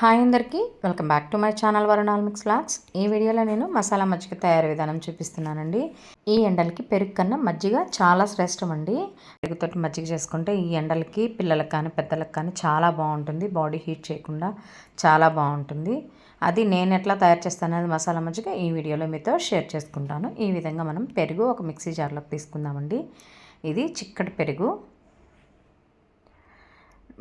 Hi అందరికీ welcome back to my channel వరుణాల్ mix flags ఈ వీడియోలో నేను మసాలా మజ్జిగ తయారీ విధానం చూపిస్తున్నానండి. ఈ ఎండలకి పెరుగు కన్నా మజ్జిగ చాలా శ్రేష్టం అండి పెరుగుతోటి మజ్జిగ చేసుకుంటే ఈ ఎండలకి పిల్లలకు కానీ పెద్దలకు కానీ చాలా బాగుంటుంది. బాడీ హీట్ చేయకుండా చాలా బాగుంటుంది. అది నేను ఎట్లా తయారు చేస్తానది మసాలా మజ్జిగ ఈ వీడియోలో మీతో షేర్ చేసుకుంటాను. ఈ విధంగా మనం పెరుగు ఒక మిక్సీ జార్లోకి తీసుకుందామండి. ఇది చిక్కటి పెరుగు.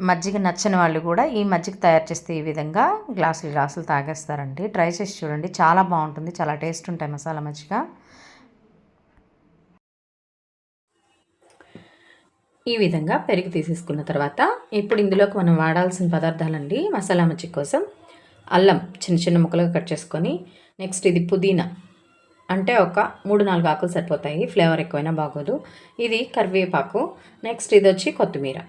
మజ్జిగ నచ్చని వాళ్ళు కూడా ఈ మజ్జిగ తయారు చేస్తే ఈ విధంగా గ్లాసులు గ్లాసులు తాగేస్తారండి. ట్రై చేసి చూడండి. చాలా బాగుంటుంది. చాలా టేస్ట్ ఉంటాయి మసాలా మజ్జిగ. ఈ విధంగా పెరుగు తీసేసుకున్న తర్వాత ఇప్పుడు ఇందులోకి మనం వాడాల్సిన పదార్థాలండి మసాలా మజ్జిగ కోసం అల్లం చిన్న చిన్న ముక్కలుగా కట్ చేసుకొని నెక్స్ట్ ఇది పుదీనా. అంటే ఒక మూడు నాలుగు ఆకులు సరిపోతాయి. ఫ్లేవర్ ఎక్కువైనా బాగోదు. ఇది కరివేపాకు. నెక్స్ట్ ఇది వచ్చి కొత్తిమీర.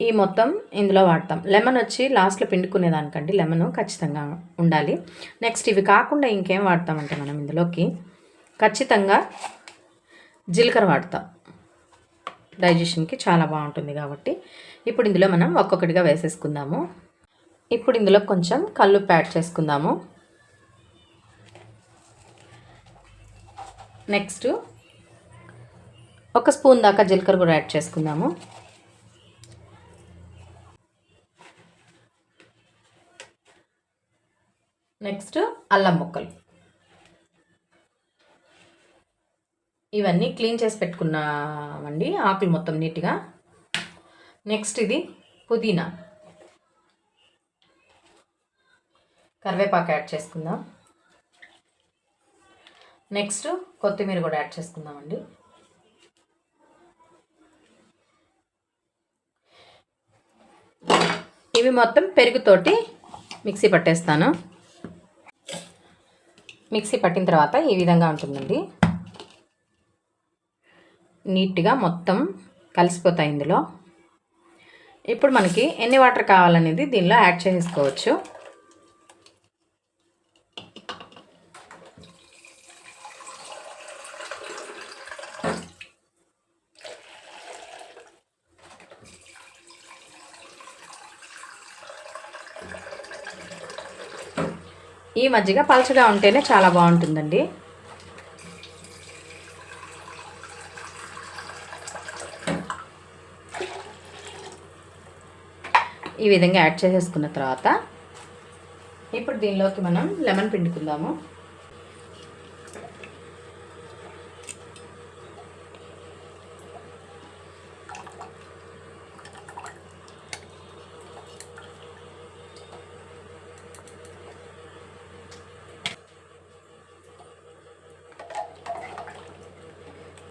ఈ మొత్తం ఇందులో వాడతాం. లెమన్ వచ్చి లాస్ట్లో పిండుకునేదానికండి లెమన్ ఖచ్చితంగా ఉండాలి. నెక్స్ట్ ఇవి కాకుండా ఇంకేం వాడతామంటే మనం ఇందులోకి ఖచ్చితంగా జీలకర్ర వాడతాం. డైజెషన్కి చాలా బాగుంటుంది కాబట్టి ఇప్పుడు ఇందులో మనం ఒక్కొక్కటిగా వేసేసుకుందాము. ఇప్పుడు ఇందులో కొంచెం కళ్ళు యాడ్ చేసుకుందాము. నెక్స్ట్ ఒక స్పూన్ దాకా జీలకర్ర కూడా యాడ్ చేసుకుందాము. నెక్స్ట్ అల్లం ముక్కలు. ఇవన్నీ క్లీన్ చేసి పెట్టుకున్నామండి ఆకులు మొత్తం నీట్గా. నెక్స్ట్ ఇది పుదీనా. కరివేపాకు యాడ్ చేసుకుందాం. నెక్స్ట్ కొత్తిమీర కూడా యాడ్ చేసుకుందామండి. ఇవి మొత్తం పెరుగుతోటి మిక్సీ పట్టేస్తాను. మిక్సీ పట్టిన తర్వాత ఈ విధంగా ఉంటుందండి. నీట్గా మొత్తం కలిసిపోతాయి ఇందులో. ఇప్పుడు మనకి ఎన్ని వాటర్ కావాలనేది దీనిలో యాడ్ చేసుకోవచ్చు ఈ మజ్జిగ పలచగా ఉంటేనే చాలా బాగుంటుందండి. ఈ విధంగా యాడ్ చేసేసుకున్న తర్వాత ఇప్పుడు దీనిలోకి మనం లెమన్ పిండుకుందాము.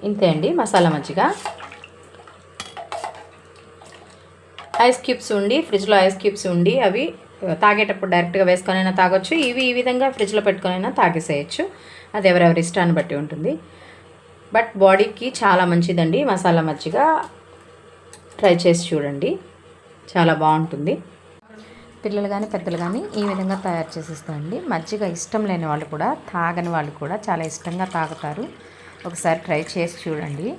ఇంతే అండి మసాలా మజ్జిగ. ఐస్ క్యూబ్స్ ఉండి ఫ్రిడ్జ్లో ఐస్ క్యూబ్స్ ఉండి అవి తాగేటప్పుడు డైరెక్ట్గా వేసుకొనైనా తాగొచ్చు. ఇవి ఈ విధంగా ఫ్రిడ్జ్లో పెట్టుకొనైనా తాగేసేయచ్చు. అది ఎవరెవరి ఇష్టాన్ని బట్టి ఉంటుంది. బట్ బాడీకి చాలా మంచిదండి మసాలా మజ్జిగ. ట్రై చేసి చూడండి. చాలా బాగుంటుంది. పిల్లలు కానీ పెద్దలు కానీ ఈ విధంగా తయారు చేసేస్తామండి మజ్జిగ ఇష్టం లేని వాళ్ళు కూడా తాగని వాళ్ళు కూడా చాలా ఇష్టంగా తాగుతారు. ఒకసారి ట్రై చేసి చూడండి.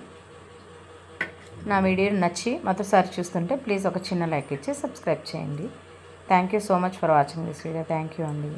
నా వీడియో నచ్చి మొదటిసారి చూస్తుంటే ప్లీజ్ ఒక చిన్న లైక్ ఇచ్చి సబ్స్క్రైబ్ చేయండి. Thank you so much for watching this video. Thank you అండి.